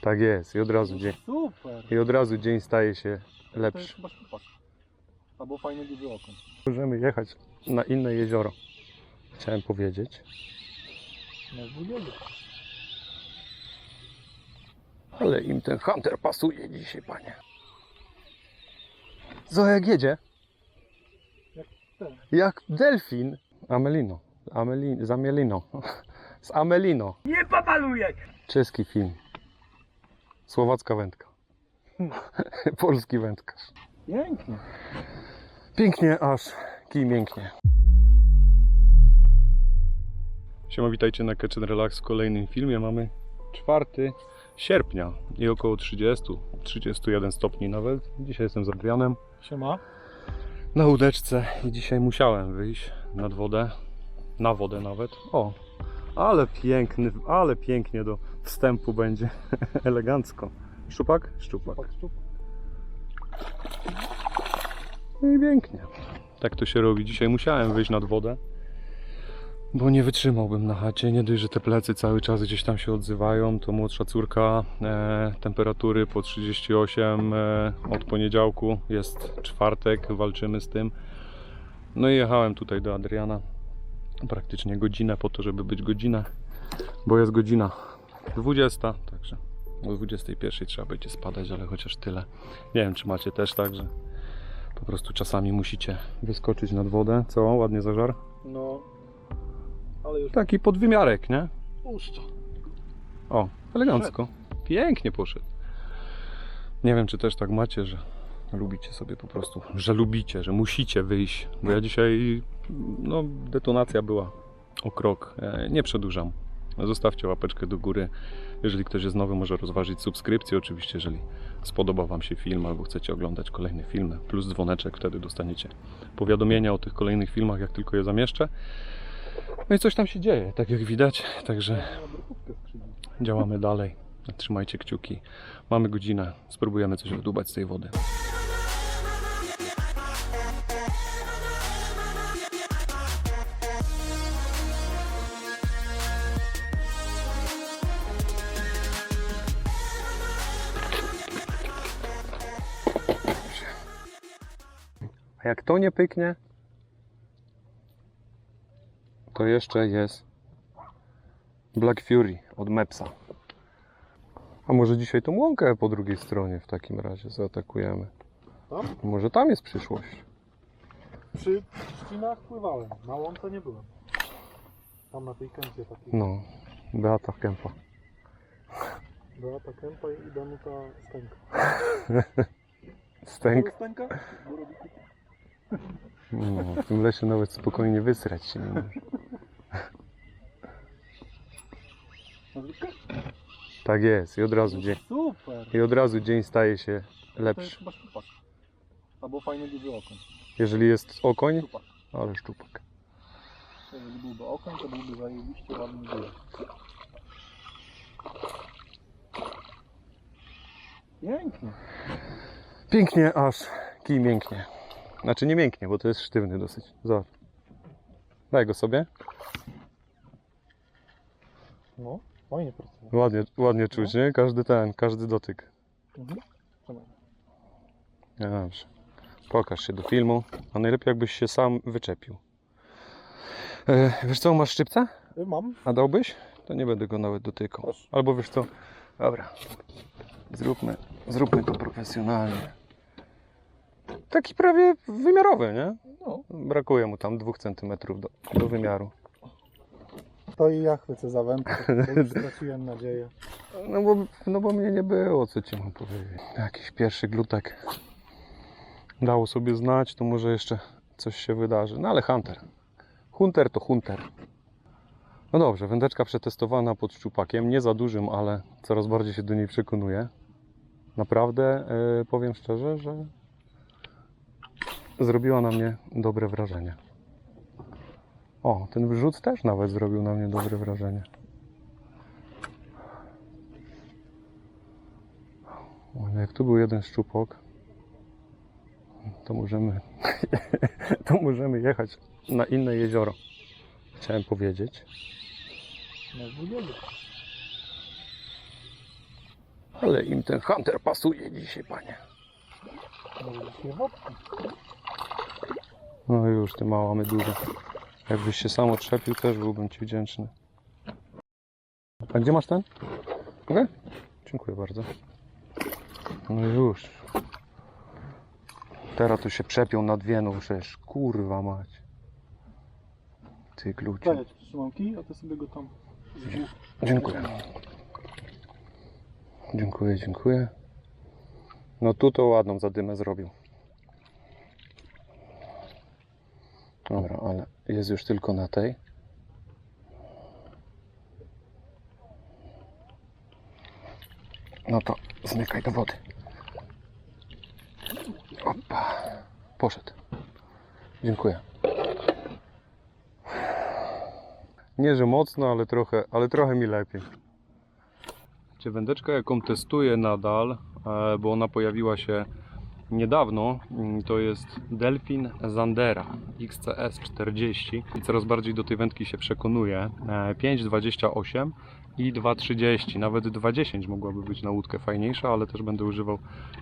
Tak jest. I od razu dzień, Super. i od razu dzień staje się To jest lepszy. chyba. Albo fajny duży okon. Możemy jechać na inne jezioro. Chciałem powiedzieć. No. Ale im ten hunter pasuje dzisiaj, panie. Co jak jedzie? Jak ten. Jak delfin. Amelino. Amelin, z Amelino. Z Amelino. Nie pomalujaj! Czeski film. Słowacka wędka. Polski wędkarz. Pięknie. Pięknie, aż kij mięknie. Siema, witajcie na Catch Relax w kolejnym filmie. Mamy 4 sierpnia i około 30, 31 stopni nawet. Dzisiaj jestem z Adrianem Siema. na łódeczce i dzisiaj musiałem wyjść nad wodę, na wodę nawet. O, ale piękny, ale pięknie do wstępu będzie, elegancko. Szczupak? Szczupak. No i pięknie. Tak to się robi. Dzisiaj musiałem wyjść nad wodę, bo nie wytrzymałbym na chacie. Nie dość, że te plecy cały czas gdzieś tam się odzywają. To młodsza córka, e, temperatury po 38 e, od poniedziałku. Jest czwartek, walczymy z tym. No i jechałem tutaj do Adriana. Praktycznie godzinę po to, żeby być godzinę, bo jest godzina 20, także o 21 trzeba będzie spadać, ale chociaż tyle. Nie wiem, czy macie też tak, że po prostu czasami musicie wyskoczyć nad wodę. Co? Ładnie zażar? No. Ale już Taki podwymiarek, nie? puszcza. O, elegancko. Pięknie poszedł. Nie wiem, czy też tak macie, że lubicie sobie po prostu, że lubicie, że musicie wyjść. Bo ja dzisiaj, no, detonacja była o krok. E, Nie przedłużam. Zostawcie łapeczkę do góry. Jeżeli ktoś jest nowy, może rozważyć subskrypcję. Oczywiście, jeżeli spodoba Wam się film albo chcecie oglądać kolejne filmy, plus dzwoneczek, wtedy dostaniecie powiadomienia o tych kolejnych filmach, jak tylko je zamieszczę. No i coś tam się dzieje, tak jak widać. Także działamy dalej. Trzymajcie kciuki. Mamy godzinę. Spróbujemy coś wydubać z tej wody. A jak to nie pyknie, to jeszcze jest Black Fury od Mepsa. A może dzisiaj tą łąkę po drugiej stronie w takim razie zaatakujemy? Tam? Może tam jest przyszłość. Przy trzcinach pływałem. Na łące nie byłem. Tam na tej kępie takiej. No, Beata Kępa. Beata Kępa i Danuta Stęka. Stęk. Stęka? No, w tym lesie nawet spokojnie wysrać się nie może. Tak jest. I od razu dzień, Super. i od razu dzień staje się To jest lepszy. chyba szczupak. Albo fajny duży okon. Jeżeli jest okoń, Szczupak. ale szczupak. Jeżeli byłby okon, to byłby zajebiście ładny duży. Pięknie. Pięknie, aż kij mięknie. Znaczy nie mięknie, bo to jest sztywny dosyć. Zobacz. Daj go sobie. No, fajnie pracuje. Ładnie, ładnie czuć, nie? Każdy ten, każdy dotyk. Mhm. No Dobrze. Pokaż się do filmu. A najlepiej jakbyś się sam wyczepił. E, wiesz co, masz szczypce? Y, Mam. A dałbyś? To nie będę go nawet dotykał. Proszę. Albo wiesz co? Dobra. Zróbmy, zróbmy to profesjonalnie. Taki prawie wymiarowy, nie? No. Brakuje mu tam dwóch centymetrów do, do wymiaru. To i ja chwycę za wędkę, bo straciłem nadzieję. No bo, no bo mnie nie było, co ci mam powiedzieć. Jakiś pierwszy glutek dało sobie znać, to może jeszcze coś się wydarzy. No ale Hunter. Hunter to Hunter. No dobrze, wędeczka przetestowana pod szczupakiem. Nie za dużym, ale coraz bardziej się do niej przekonuję. Naprawdę yy, powiem szczerze, że zrobiła na mnie dobre wrażenie. O, ten wrzut też nawet zrobił na mnie dobre wrażenie. O, no jak tu był jeden szczupok, to możemy, to możemy jechać na inne jezioro. Chciałem powiedzieć. Ale im ten hunter pasuje dzisiaj, panie. No już, ty mała meduza. Jakbyś się sam otrzepił, też byłbym ci wdzięczny. A gdzie masz ten? Mogę? Dziękuję bardzo. No już. Teraz tu się przepiął na dwie, no przecież kurwa mać. Ty glucie. Daję ci trzymanki, a ty sobie go tam. Dziękuję. Dziękuję, dziękuję. No tu to ładną zadymę zrobił. Dobra, ale jest już tylko na tej. No to zmykaj do wody. Opa. Poszedł. Dziękuję. Nie, że mocno, ale trochę, ale trochę mi lepiej. Wędeczka, jaką testuję nadal, e, bo ona pojawiła się niedawno, mm, to jest Delfin Zandera XCS 40 i coraz bardziej do tej wędki się przekonuję. E, 5,28 i 2,30, nawet 2,10 mogłaby być na łódkę fajniejsza, ale też będę używał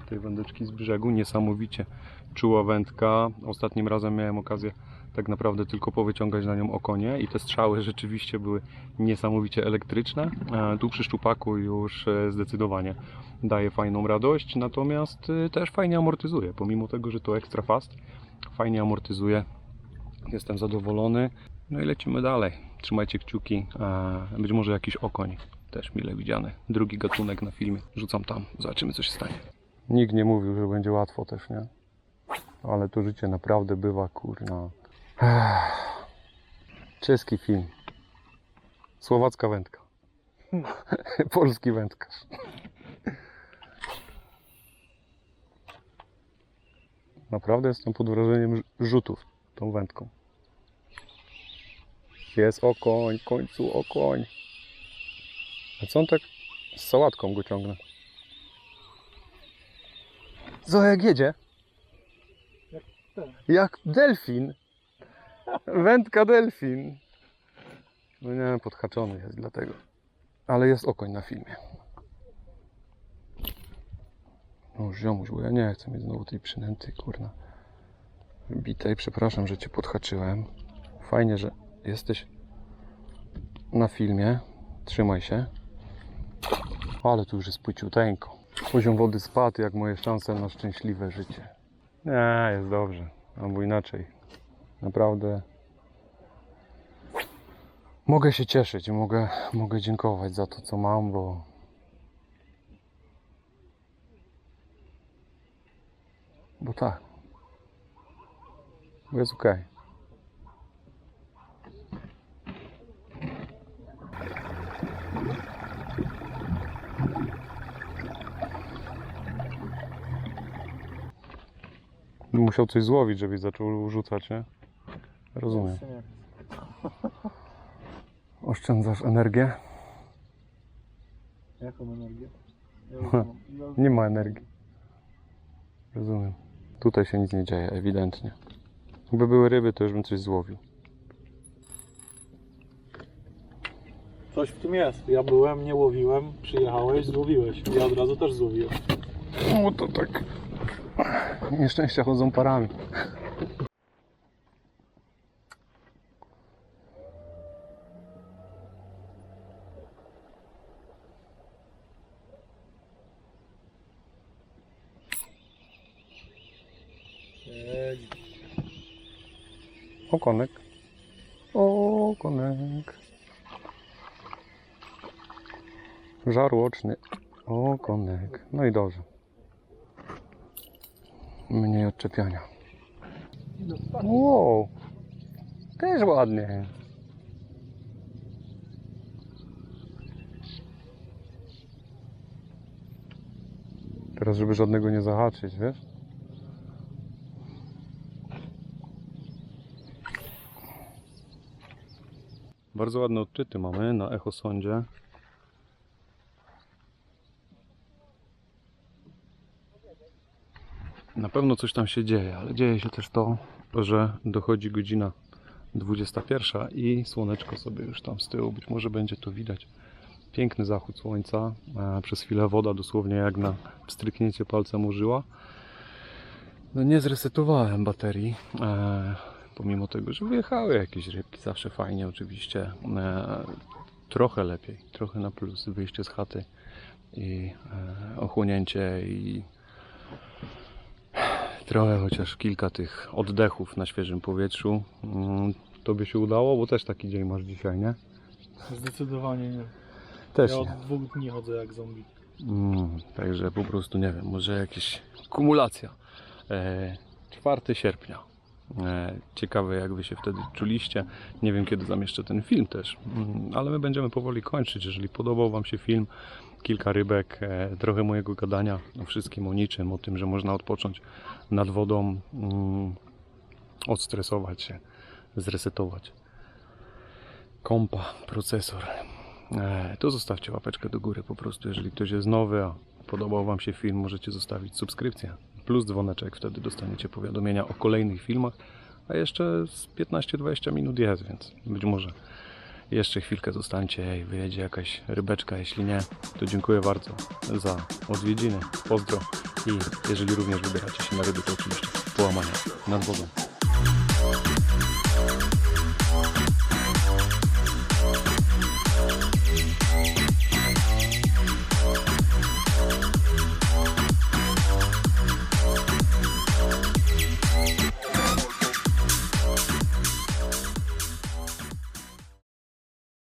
tej wędeczki z brzegu. Niesamowicie czuła wędka. Ostatnim razem miałem okazję tak naprawdę tylko powyciągać na nią okonie i te strzały rzeczywiście były niesamowicie elektryczne. E, Tu przy szczupaku już e, zdecydowanie daje fajną radość, natomiast e, też fajnie amortyzuje, pomimo tego, że to extra fast, fajnie amortyzuje. Jestem zadowolony. No i lecimy dalej. Trzymajcie kciuki. Być może jakiś okoń też mile widziany. Drugi gatunek na filmie. Rzucam tam. Zobaczymy co się stanie. Nikt nie mówił, że będzie łatwo też, nie? Ale to życie naprawdę bywa, kurna. Czeski film. Słowacka wędka. Polski wędkarz. Naprawdę jestem pod wrażeniem rz- rzutów tą wędką. Jest okoń, końcu okoń. A co on tak z sałatką go ciągnę? Co jak jedzie? ten. Jak delfin. Wędka delfin. No nie, podhaczony jest dlatego. Ale jest okoń na filmie. No ziomuś, bo ja nie chcę mieć znowu tej przynęty, kurna. Bitej, przepraszam, że cię podhaczyłem. Fajnie, że jesteś na filmie. Trzymaj się. Ale tu już jest płyciuteńko. Poziom wody spadł, jak moje szanse na szczęśliwe życie. Nie, jest dobrze. Albo inaczej. Naprawdę. Mogę się cieszyć, mogę, mogę dziękować za to, co mam, bo. Bo tak. Bo jest ok. Musiał coś złowić, żebyś zaczął rzucać, nie? Rozumiem. Jeszcze nie. Oszczędzasz energię? Jaką energię? Ja już mam. Ja już- Nie ma energii. Rozumiem. Tutaj się nic nie dzieje, ewidentnie. Jakby były ryby, to już bym coś złowił. Coś w tym jest. Ja byłem, nie łowiłem, przyjechałeś, złowiłeś. Ja od razu też złowiłem. No to tak. Nieszczęścia chodzą parami. Okonek. Okonek. Żarłoczny. Okonek. No i dobrze. Mniej odczepiania. Wow. Też ładnie. Teraz, żeby żadnego nie zahaczyć, wiesz? Bardzo ładne odczyty mamy na echosondzie. Na pewno coś tam się dzieje, ale dzieje się też to, że dochodzi godzina 21 i słoneczko sobie już tam z tyłu, być może będzie to widać, Piękny zachód słońca. E, Przez chwilę woda dosłownie jak na pstryknięcie palcem użyła. No nie zresetowałem baterii. Pomimo tego, że wyjechały jakieś rybki, zawsze fajnie oczywiście. E, trochę lepiej, trochę na plus wyjście z chaty i e, ochłonięcie i trochę chociaż kilka tych oddechów na świeżym powietrzu. Mm, Tobie się udało, bo też taki dzień masz dzisiaj, nie? Zdecydowanie nie. Też ja nie. od dwóch dni chodzę jak zombie. Mm, także po prostu nie wiem, może jakaś kumulacja. E, 4 sierpnia. E, ciekawe jak wy się wtedy czuliście. Nie wiem kiedy zamieszczę ten film też, mm, ale my będziemy powoli kończyć. Jeżeli podobał wam się film, kilka rybek, e, trochę mojego gadania o wszystkim, o niczym, o tym, że można odpocząć nad wodą, mm, odstresować się, zresetować. Kompa, procesor, E, to zostawcie łapeczkę do góry po prostu, jeżeli ktoś jest nowy, a podobał Wam się film, możecie zostawić subskrypcję plus dzwoneczek, wtedy dostaniecie powiadomienia o kolejnych filmach, a jeszcze z 15-20 minut jest, więc być może jeszcze chwilkę zostańcie i wyjedzie jakaś rybeczka, jeśli nie, to dziękuję bardzo za odwiedziny, pozdro i jeżeli również wybieracie się na ryby, to oczywiście połamania nad wodą.